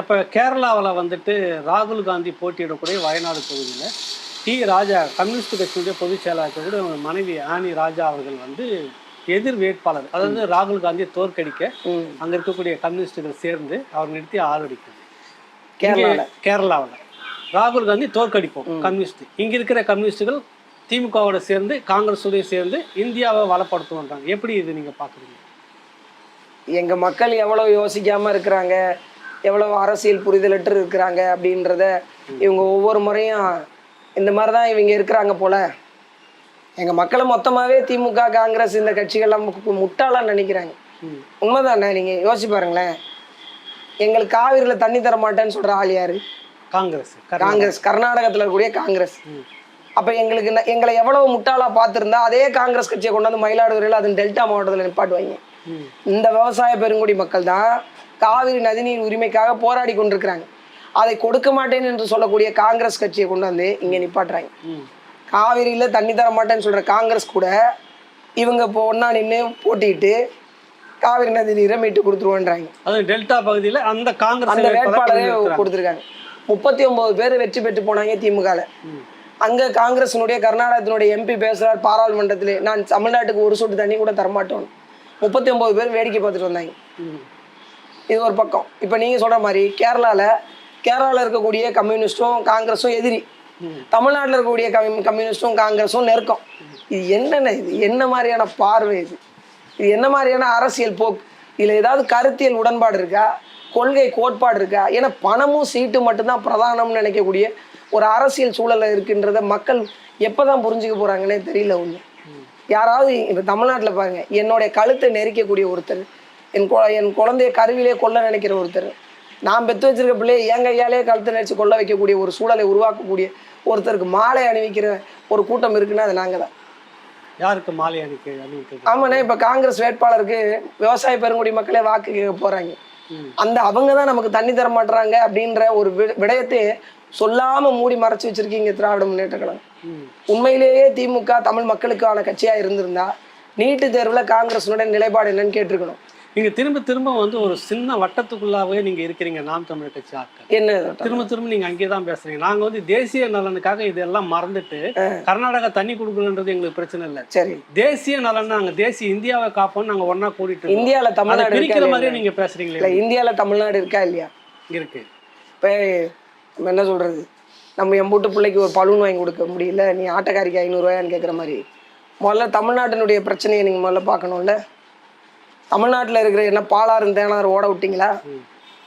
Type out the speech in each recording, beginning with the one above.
அப்போ கேரளாவில் வந்துட்டு ராகுல் காந்தி போட்டியிடக்கூடிய வயநாடு தொகுதியில் டி ராஜா கம்யூனிஸ்ட் கட்சியுடைய பொதுச் செயலாளர் கூட மனைவி ஆனி ராஜா அவர்கள் வந்து எதிர் வேட்பாளர். அதாவது ராகுல் காந்தியை தோற்கடிக்க. அங்க இருக்கக்கூடிய கம்யூனிஸ்டுகள் சேர்ந்து அவர் நிறுத்தி ஆதரிக்கும் கேரளால. கேரளாவில். ராகுல் காந்தி தோற்கடிப்போம் கம்யூனிஸ்ட். இங்க இருக்கிற கம்யூனிஸ்டுகள் திமுகவோட சேர்ந்து காங்கிரஸோட சேர்ந்து இந்தியாவை வளப்படுத்துவோன்றாங்க. எப்படி இது நீங்க பாக்குறீங்க? எங்க மக்கள் எவ்வளவு யோசிக்காம இருக்கிறாங்க? எவ்வளவு அரசியல் புரிதலற்று இருக்கிறாங்க அப்படின்றத இவங்க ஒவ்வொரு முறையும் இந்த மாதிரி தான் இவங்க இருக்கிறாங்க போல எங்க மக்களை மொத்தமாவே திமுக காங்கிரஸ் இந்த கட்சிகள்லாம் மு- முட்டாளா நினைக்கிறாங்க. உண்மைதானே நீங்க யோசிச்சு பாருங்களேன் எங்களுக்கு காவிரியில தண்ணி தர மாட்டேன்னு சொல்ற ஆள் யாரு காங்கிரஸ். காங்கிரஸ் கர்நாடகத்துல இருக்கக்கூடிய காங்கிரஸ். அப்ப எங்களுக்கு எங்களை எவ்வளவு முட்டாளா பார்த்திருந்தா அதே காங்கிரஸ் கட்சியை கொண்டு வந்து மயிலாடுதுறையில அது டெல்டா மாவட்டத்துல நிப்பாட்டுவாங்க. இந்த விவசாய பெருங்குடி மக்கள் தான் காவிரி நதிநீர் உரிமைக்காக போராடி கொண்டிருக்கிறாங்க அதை கொடுக்க மாட்டேன் என்று சொல்லக்கூடிய காங்கிரஸ் கட்சியை கொண்டு வந்து இங்க நிப்பாட்டுறாங்க. காவிரியில தண்ணி தர மாட்டேன்னு சொல்ற காங்கிரஸ் கூட இவங்க இப்போ ஒண்ணா நின்று போட்டிட்டு காவிரி நதி நீரை மீட்டு கொடுத்துருவோன்றாங்க அது டெல்டா பகுதியில அந்த காங்கிரஸ் அந்த வேட்பாளரை. கொடுத்துருக்காங்க முப்பத்தி ஒன்பது பேர் வெற்றி பெற்று போனாங்க திமுகல ம். அங்க காங்கிரசினுடைய கர்நாடகத்தினுடைய எம்பி பேசுறார் பாராளுமன்றத்திலே நான் தமிழ்நாட்டுக்கு ஒரு சொட்டு தண்ணி கூட தரமாட்டோம் முப்பத்தி ஒன்பது பேர் வேடிக்கை பார்த்துட்டு வந்தாங்க. இது ஒரு பக்கம். இப்போ நீங்கள் சொல்கிற மாதிரி கேரளாவில் கேரளாவில் இருக்கக்கூடிய கம்யூனிஸ்ட்டும் காங்கிரஸும் எதிரி. தமிழ்நாட்டில் இருக்கக்கூடிய கம்யூ கம்யூனிஸ்ட்டும் காங்கிரஸும் நெருக்கம். இது என்னென்ன இது? என்ன மாதிரியான பார்வை இது? இது என்ன மாதிரியான அரசியல் போக்கு? இதில் ஏதாவது கருத்தியல் உடன்பாடு இருக்கா? கொள்கை கோட்பாடு இருக்கா? ஏன்னா பணமும் சீட்டு மட்டும்தான் பிரதானம்னு நினைக்கக்கூடிய ஒரு அரசியல் சூழல்ல இருக்கின்றத மக்கள் எப்போ தான் புரிஞ்சுக்க போகிறாங்கன்னே தெரியல ஒன்று யாராவது இப்போ தமிழ்நாட்டில் பாருங்க என்னுடைய கழுத்தை நெரிக்கக்கூடிய ஒருத்தர் என் கொ என் குழந்தைய கருவிலே கொல்ல நினைக்கிற ஒருத்தர். நான் பெற்று வச்சிருக்க பிள்ளைய என் கையாலே கழுத்தை நெரிச்சு கொல்ல வைக்கக்கூடிய ஒரு சூழலை உருவாக்கக்கூடிய ஒருத்தருக்கு மாலை அணிவிக்கிற ஒரு கூட்டம் இருக்குன்னா அது நாங்கள் தான் யாருக்கு மாலை அணிக்க அணிவிக்கிறது? ஆமாண்ணே இப்போ காங்கிரஸ் வேட்பாளருக்கு விவசாய பெருங்குடி மக்களே வாக்கு கேட்க போகிறாங்க. அந்த அவங்க தான் நமக்கு தண்ணி தர மாட்டுறாங்க அப்படின்ற ஒரு வி- விடயத்தை சொல்லாம மூடி மறைச்சு வச்சிருக்கீங்க திராவிட முன்னேற்ற கழகம். உண்மையிலேயே திமுக தமிழ் மக்களுக்கான கட்சியா இருந்திருந்தா நீட்டு தேர்வுல காங்கிரஸினுடைய நிலைப்பாடு என்னன்னு கேட்டிருக்கணும். நீங்க திரும்ப திரும்ப வந்து ஒரு சின்ன வட்டத்துக்குள்ளாவே நீங்க இருக்கிறீங்க நாம் தமிழர் கட்சி ஆட்கள். என்ன திரும்ப திரும்ப நீங்க அங்கேயே தான் பேசுறீங்க. நாங்க வந்து தேசிய நலனுக்காக இதெல்லாம் மறந்துட்டு கர்நாடகா தண்ணி கொடுக்கலன்றது எங்களுக்கு பிரச்சனை இல்லை. சரி. தேசிய நலன் நாங்க தேசிய இந்தியாவை காப்போம்னு நாங்க ஒண்ணா கூடிட்டு இருக்கோம். இந்தியால அதை தமிழ்நாடு இருக்கா பிரிக்கிற இல்லையா? மாதிரியே நீங்க இல்ல பேசுறீங்களே இந்தியால தமிழ்நாடு இருக்கா இல்லையா? இருக்கு. இப்போ நம்ம என்ன சொல்றது? நம்ம எம்பூட்டு பிள்ளைக்கு ஒரு பலூன் வாங்கி கொடுக்க முடியல நீ ஆட்டக்காரிக்கு ஐநூறுரூவாயான்னு கேட்குற மாதிரி. முதல்ல தமிழ்நாட்டினுடைய பிரச்சனையை நீங்க முதல்ல பார்க்கணும்ல? தமிழ்நாட்டுல இருக்கிற என்ன பாலாறு தேனாறு ஓட விட்டீங்களா?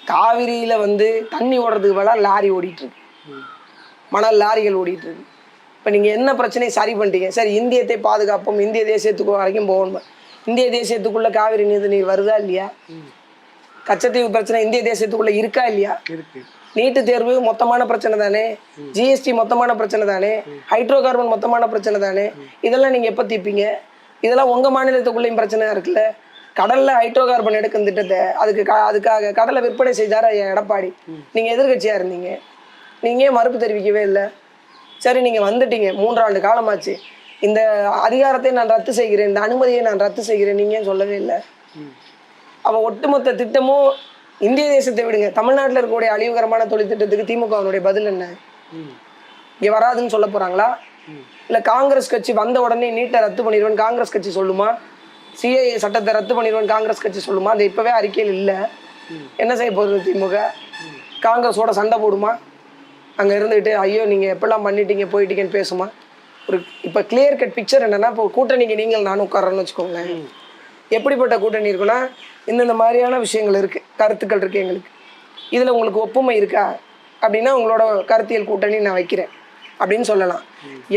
காவிரியில வந்து தண்ணி ஓடுறதுக்கு வேலை லாரி ஓடிட்டு இருக்கு ம். மணல் லாரிகள் ஓடிட்டு இருக்கு இப்போ நீங்கள் என்ன பிரச்சனையை சரி பண்ணிட்டீங்க? சரி இந்தியத்தை பாதுகாப்போம் இந்திய தேசியத்துக்கு வரைக்கும் போகணும் இந்திய தேசியத்துக்குள்ள காவிரி நீர் நீர் வருதா இல்லையா. கச்சத்தீவு பிரச்சனை இந்திய தேசியத்துக்குள்ள இருக்கா இல்லையா? நீட்டு தேர்வு மொத்தமான பிரச்சனை தானே? ஜிஎஸ்டி மொத்தமான பிரச்சனை தானே? ஹைட்ரோ கார்பன் மொத்தமான பிரச்சனை தானே? இதெல்லாம் நீங்கள் எப்போ தீர்ப்பீங்க? இதெல்லாம் உங்கள் மாநிலத்துக்குள்ளேயும் பிரச்சனை இருக்குல்ல? கடல்ல ஹைட்ரோ கார்பன் எடுக்கும் திட்டத்தை அதுக்கு அதுக்காக கடலை விற்பனை செய்தார் எடப்பாடி. நீங்கள் எதிர்கட்சியாக இருந்தீங்க. நீங்கள் ஏன் மறுப்பு தெரிவிக்கவே இல்லை? சரி நீங்கள் வந்துட்டீங்க. மூன்றாண்டு காலமாச்சு. இந்த அதிகாரத்தை நான் ரத்து செய்கிறேன். இந்த அனுமதியை நான் ரத்து செய்கிறேன். நீங்கள் ஏன் சொல்லவே இல்லை. அப்போ ஒட்டுமொத்த திட்டமும் இந்திய தேசத்தை விடுங்க. தமிழ்நாட்டில் இருக்கக்கூடிய அழிவுகரமான தொழில் திட்டத்துக்கு திமுகவினுடைய பதில் என்ன. இங்கே வராதுன்னு சொல்ல போறாங்களா. இல்லை காங்கிரஸ் கட்சி வந்த உடனே நீட்டை ரத்து பண்ணிடுவேன் காங்கிரஸ் கட்சி சொல்லுமா? சிஏஏ சட்டத்தை ரத்து பண்ணிடுவேன் காங்கிரஸ் கட்சி சொல்லுமா? அது இப்போவே அறிக்கையில் இல்லை. என்ன செய்ய போகுது திமுக? காங்கிரஸோட சண்டை போடுமா? அங்கே இருந்துக்கிட்டு ஐயோ நீங்கள் எப்படிலாம் பண்ணிட்டீங்க போயிட்டீங்கன்னு பேசுமா? ஒரு இப்போ கிளியர் கட் பிக்சர் என்னன்னா இப்போ கூட்டணிக்கு நீங்கள் நான் உட்கார்றேன்னு வச்சுக்கோங்களேன். எப்படிப்பட்ட கூட்டணி இருக்குன்னா இந்தந்த மாதிரியான விஷயங்கள் இருக்குது கருத்துக்கள் இருக்குது எங்களுக்கு. இதில் உங்களுக்கு ஒப்புமை இருக்கா? அப்படின்னா உங்களோட கருத்தியல் கூட்டணி நான் வைக்கிறேன். அப்படின்னு சொல்லலாம்.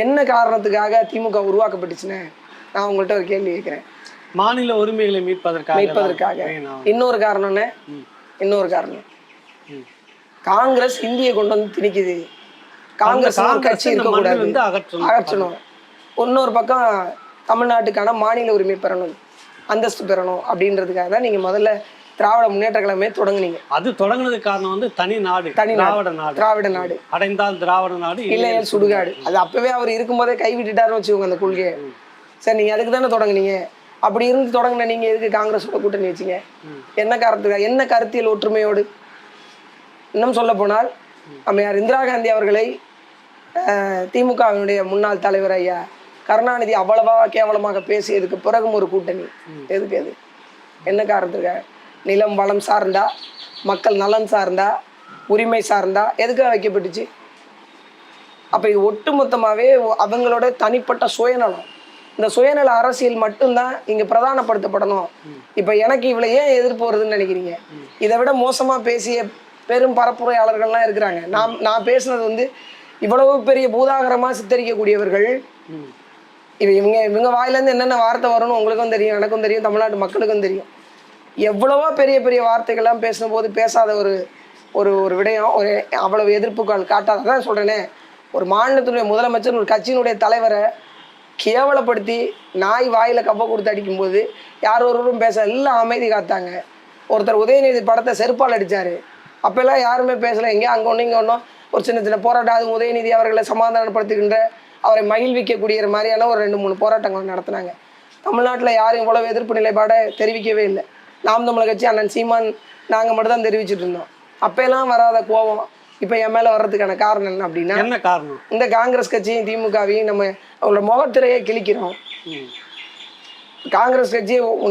என்ன காரணத்துக்காக திமுக உருவாக்கப்பட்டுச்சுன்னு நான் உங்கள்கிட்ட ஒரு கேள்வி கேட்குறேன். மாநில உரிமைகளை மீட்பதற்காக மீட்பதற்காக. இன்னொரு காரணம்னு? இன்னொரு காரணம். காங்கிரஸ் இந்தியை கொண்டு வந்து திணிக்குது. காங்கிரஸ் கட்சி இருக்கக்கூடாது அகற்றணும். இன்னொரு பக்கம் தமிழ்நாட்டுக்கான மாநில உரிமை பெறணும். அந்தஸ்து பெறணும் அப்படின்றதுக்காக தான் நீங்க முதல்ல திராவிட முன்னேற்ற கழகமே தொடங்குனீங்க. அது தொடங்குனதுக்கு காரணம் வந்து தனி நாடு தனி. திராவிட நாடு. திராவிட நாடு. அடைந்தால் திராவிட நாடு இல்லையே சுடுகாடு. அது அப்பவே அவர் இருக்கும்போதே கை விட்டுட்டாருன்னு வச்சுக்கோங்க அந்த கொள்கையை. சரி நீங்க அதுக்கு தானே தொடங்குனீங்க? அப்படி இருந்து தொடங்கின நீங்க எதுக்கு காங்கிரஸோட கூட்டணி வச்சீங்க? என்ன காரணத்துக்காக என்ன கருத்தியல் ஒற்றுமையோடு? இன்னும் சொல்ல போனால் அம்மையார் இந்திரா காந்தி அவர்களை திமுகவினுடைய முன்னாள் தலைவர் ஐயா கருணாநிதி அவ்வளவா கேவலமாக பேசியதுக்கு பிறகும் ஒரு கூட்டணி. எதுக்கு அது? என்ன காரணத்துக்காக நிலம் வளம் சார்ந்தா? மக்கள் நலன் சார்ந்தா? உரிமை சார்ந்தா? எதுக்காக வைக்கப்பட்டுச்சு? அப்போ இது ஒட்டுமொத்தமாகவே அவங்களோட தனிப்பட்ட சுயநலம். இந்த சுயநல அரசியல் மட்டும்தான் இங்கே பிரதானப்படுத்தப்படணும். இப்போ எனக்கு இவ்வளோ ஏன் எதிர்ப்பு வருதுன்னு நினைக்கிறீங்க? இதை விட மோசமாக பேசிய பெரும் பரப்புரையாளர்கள்லாம் இருக்கிறாங்க. நான் நான் பேசுனது வந்து இவ்வளவு பெரிய பூதாகரமாக சித்தரிக்கக்கூடியவர்கள் இது இவங்க இவங்க வாயிலேருந்து என்னென்ன வார்த்தை வரும்னு உங்களுக்கும் தெரியும் எனக்கும் தெரியும் தமிழ்நாட்டு மக்களுக்கும் தெரியும். எவ்வளவோ பெரிய பெரிய வார்த்தைகள்லாம் பேசும்போது பேசாத ஒரு ஒரு ஒரு விடயம் ஒரு அவ்வளவு எதிர்ப்புகள் காட்டாத தான் சொல்கிறேனே ஒரு மாநிலத்தினுடைய முதலமைச்சர் ஒரு கட்சியினுடைய தலைவரை கேவலப்படுத்தி நாய் வாயில் கப்ப கொடுத்து அடிக்கும்போது யார் ஒருவரும் பேச எல்லாம் அமைதி காத்தாங்க. ஒருத்தர் உதயநிதி படத்தை செருப்பால் அடித்தார் அப்போல்லாம் யாருமே பேசலை. எங்கே அங்கே ஒன்று இங்கே ஒன்றும் ஒரு சின்ன சின்ன போராட்டம். அது உதயநிதி அவர்களை சமாதானப்படுத்துகின்ற அவரை மகிழ்விக்கக்கூடிய மாதிரியான ஒரு ரெண்டு மூணு போராட்டங்கள் நடத்தினாங்க. தமிழ்நாட்டில் யாரும் இவ்வளவு எதிர்ப்பு நிலைப்பாடை தெரிவிக்கவே இல்லை. நாம் தமிழர் கட்சி அண்ணன் சீமான் நாங்கள் மட்டும் தான் தெரிவிச்சிட்டு இருந்தோம். அப்போல்லாம் வராத கோபம். இப்போ என் மேலே வர்றதுக்கான காரணம் என்ன அப்படின்னா என்ன காரணம்? இந்த காங்கிரஸ் கட்சியும் திமுகவையும் நம்ம அவங்களோட முகத்திரையே கிழிக்கிறோம். காங்கிரஸ் கட்சியை